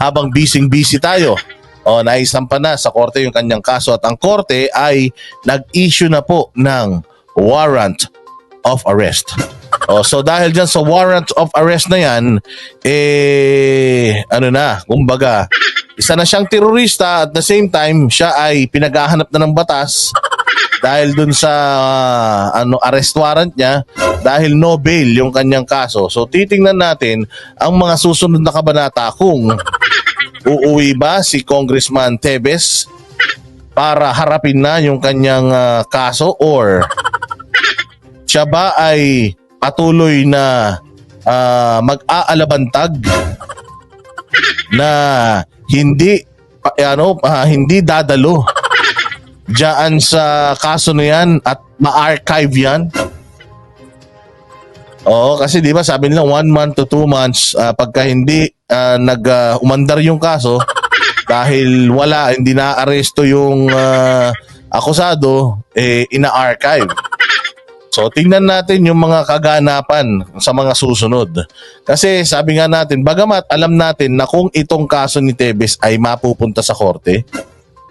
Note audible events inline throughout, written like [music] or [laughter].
habang busy-busy tayo. O, naisampa na sa korte yung kanyang kaso at ang korte ay nag-issue na po ng warrant of arrest. O, so dahil dyan sa warrant of arrest na yan, eh, ano na, kumbaga, isa na siyang terorista at the same time, siya ay pinaghahanap na ng batas dahil dun sa ah, ano arrest warrant niya dahil no bail yung kanyang kaso. So titingnan natin ang mga susunod na kabanata kung uuwi ba si Congressman Tebes para harapin na yung kanyang ah, kaso or siya ba ay patuloy na ah, mag-aalabantag na hindi pa- ano ah, hindi dadalo diyan sa kaso na yan at ma-archive yan. Oo, kasi di ba sabi nila one month to two months ah, pagka hindi ah, nag ah, umandar yung kaso [laughs] dahil wala, hindi na-aresto yung ah, akusado, eh, ina-archive. So tingnan natin yung mga kaganapan sa mga susunod. Kasi sabi nga natin, bagamat alam natin na kung itong kaso ni Tebes ay mapupunta sa korte,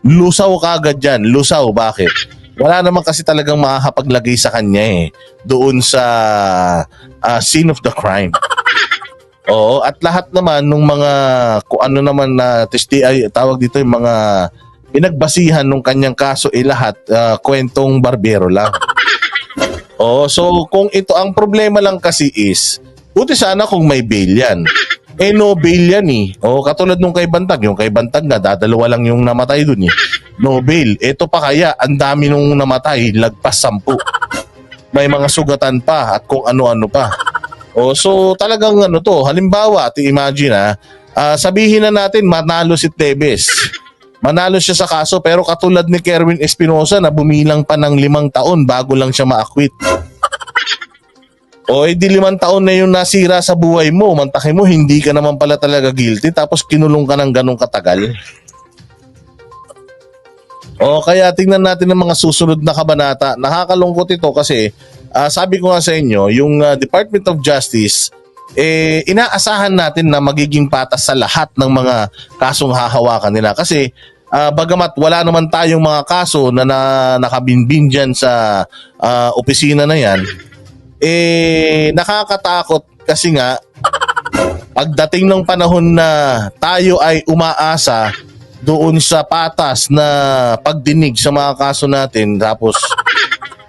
lusaw kagad yan. Lusaw, bakit? Wala naman kasi talagang makakapaglagay sa kanya eh. Doon sa ah, scene of the crime. [laughs] Oo, at lahat naman nung mga kung ano naman na testi ay tawag dito yung mga pinagbasihan nung kanyang kaso eh lahat ah, kwentong barbero lang. [laughs] Oo, so kung ito ang problema lang kasi is buti sana kung may bail yan. Eh no bail yan eh. O katulad nung kay Bantag, yung kay Bantag na dadalawa lang yung namatay dun eh. [laughs] No bail. Ito pa kaya, ang dami nung namatay, lagpas sampu. May mga sugatan pa at kung ano-ano pa. O so talagang ano to, halimbawa, at imagine ha, ah, sabihin na natin manalo si Tebes. Manalo siya sa kaso pero katulad ni Kerwin Espinosa na bumilang pa ng limang taon bago lang siya ma-acquit. O edi limang taon na yung nasira sa buhay mo, mantakin mo, hindi ka naman pala talaga guilty tapos kinulong ka ng ganong katagal. O kaya tingnan natin ang mga susunod na kabanata. Nakakalungkot ito kasi ah, sabi ko nga sa inyo, yung ah, Department of Justice eh inaasahan natin na magiging patas sa lahat ng mga kasong hahawakan nila kasi ah, bagamat wala naman tayong mga kaso na, na nakabinbin dyan sa ah, opisina na yan eh nakakatakot kasi nga pagdating ng panahon na tayo ay umaasa doon sa patas na pagdinig sa mga kaso natin tapos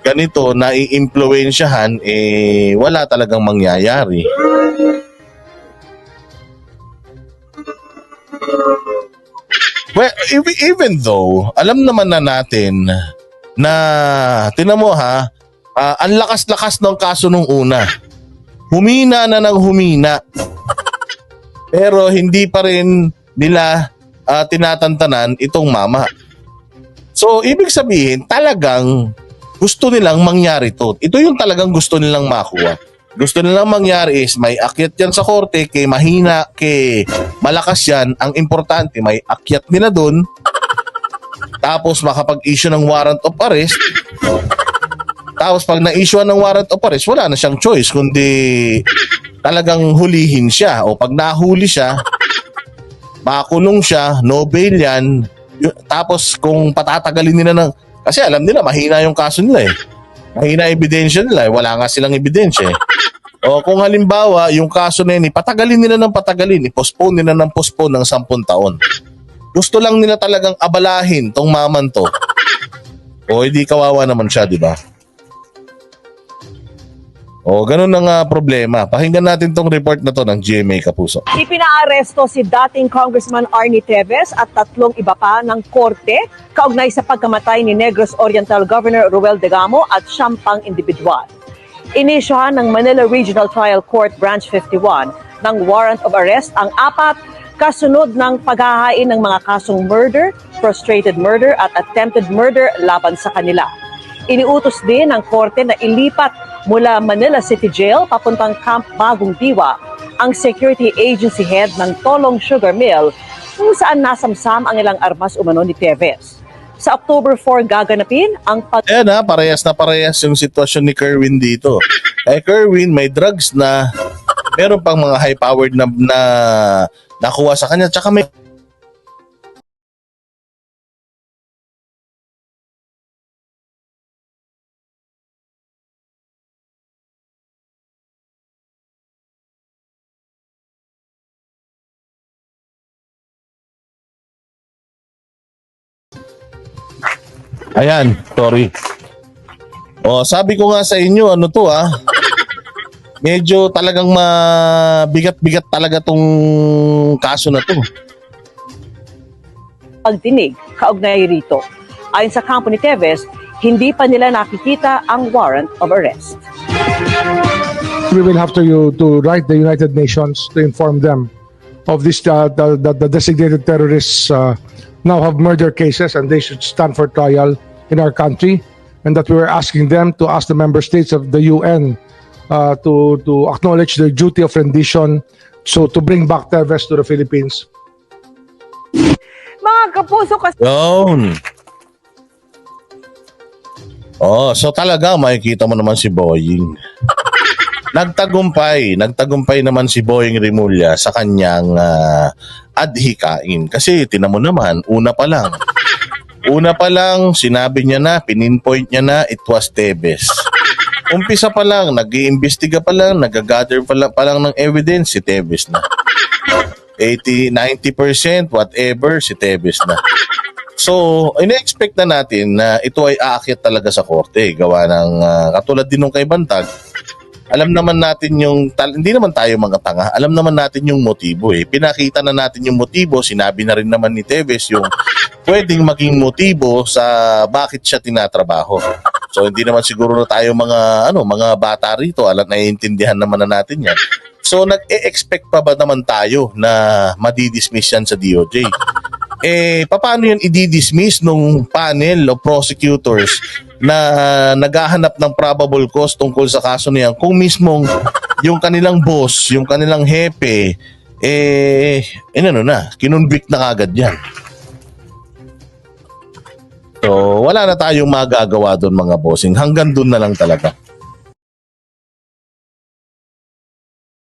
ganito na iimpluwensyahan eh wala talagang mangyayari. Well, ev- even though alam naman na natin na tinan mo ha, ah, ang lakas-lakas ng kaso nung una. Humina na ng humina. Pero hindi pa rin nila ah, tinatantanan itong mama. So, ibig sabihin, talagang gusto nilang mangyari to. Ito yung talagang gusto nilang makuha. Gusto nilang mangyari is may akyat yan sa korte, kay mahina, kay malakas yan. Ang importante, may akyat nila doon. Tapos makapag-issue ng warrant of arrest. Tapos pag na-issue ng warrant of arrest, wala na siyang choice kundi talagang hulihin siya. O pag nahuli siya, makulong siya, no bail yan. Tapos kung patatagalin nila ng... Kasi alam nila, mahina yung kaso nila eh. Mahina ebidensya nila eh. Wala nga silang ebidensya eh. O kung halimbawa, yung kaso na yun, patagalin nila ng patagalin, i-postpone nila ng postpone ng 10 taon. Gusto lang nila talagang abalahin tong maman to. O hindi kawawa naman siya, di ba? O ganun ang ah, problema. Pakinggan natin tong report na to ng GMA Kapuso. Ipinaaresto si dating Congressman Arnie Teves at tatlong iba pa ng korte kaugnay sa pagkamatay ni Negros Oriental Governor Ruel Degamo at siyam pang individual. Inisyohan ng Manila Regional Trial Court Branch 51 ng warrant of arrest ang apat kasunod ng paghahain ng mga kasong murder, frustrated murder at attempted murder laban sa kanila. Iniutos din ng korte na ilipat mula Manila City Jail papuntang Camp Bagong Diwa ang security agency head ng Tolong Sugar Mill kung saan nasamsam ang ilang armas umano ni Teves. Sa October 4 gaganapin ang pag Ayan ha, parehas na parehas yung sitwasyon ni Kerwin dito. Kay Kerwin, may drugs na, meron pang mga high-powered na, na nakuha sa kanya. Tsaka may Ayan, sorry. O, sabi ko nga sa inyo, ano to ah. Medyo talagang mabigat-bigat talaga tong kaso na to. Pagdinig kaugnay rito. Ayon sa kampo ni Teves, hindi pa nila nakikita ang warrant of arrest. we will have to you to write the United Nations to inform them of this uh, the, the, the designated terrorists uh, now have murder cases and they should stand for trial in our country and that we were asking them to ask the member states of the UN uh, to to acknowledge their duty of rendition so to bring back Teves to the Philippines Mga kapuso kasi Yun. Oh, so talaga makikita mo naman si Boying. Nagtagumpay, nagtagumpay naman si Boying Rimulya sa kanyang ah, adhikain. Kasi tinan mo naman, una pa lang. Una pa lang, sinabi niya na, pininpoint niya na, it was Tebes. Umpisa pa lang, nag-iimbestiga pa lang, nag-gather pa lang, pa lang ng evidence, si Tebes na. 80, 90%, whatever, si Tebes na. So, ina-expect na natin na ito ay aakyat talaga sa korte. Gawa ng, ah, katulad din nung kay Bantag, alam naman natin yung, hindi naman tayo mga tanga, alam naman natin yung motibo eh. Pinakita na natin yung motibo, sinabi na rin naman ni Tevez yung pwedeng maging motibo sa bakit siya tinatrabaho. So hindi naman siguro na tayo mga ano, mga bata rito, alam naiintindihan naman na natin 'yan. So nag-e-expect pa ba naman tayo na madidismiss yan sa DOJ? Eh paano yan i-dismiss nung panel of prosecutors na naghahanap ng probable cause tungkol sa kaso niyan kung mismong yung kanilang boss, yung kanilang hepe eh, eh ano na, kinonvict na kagad yan. So, wala na tayong magagawa doon mga bossing. Hanggang doon na lang talaga.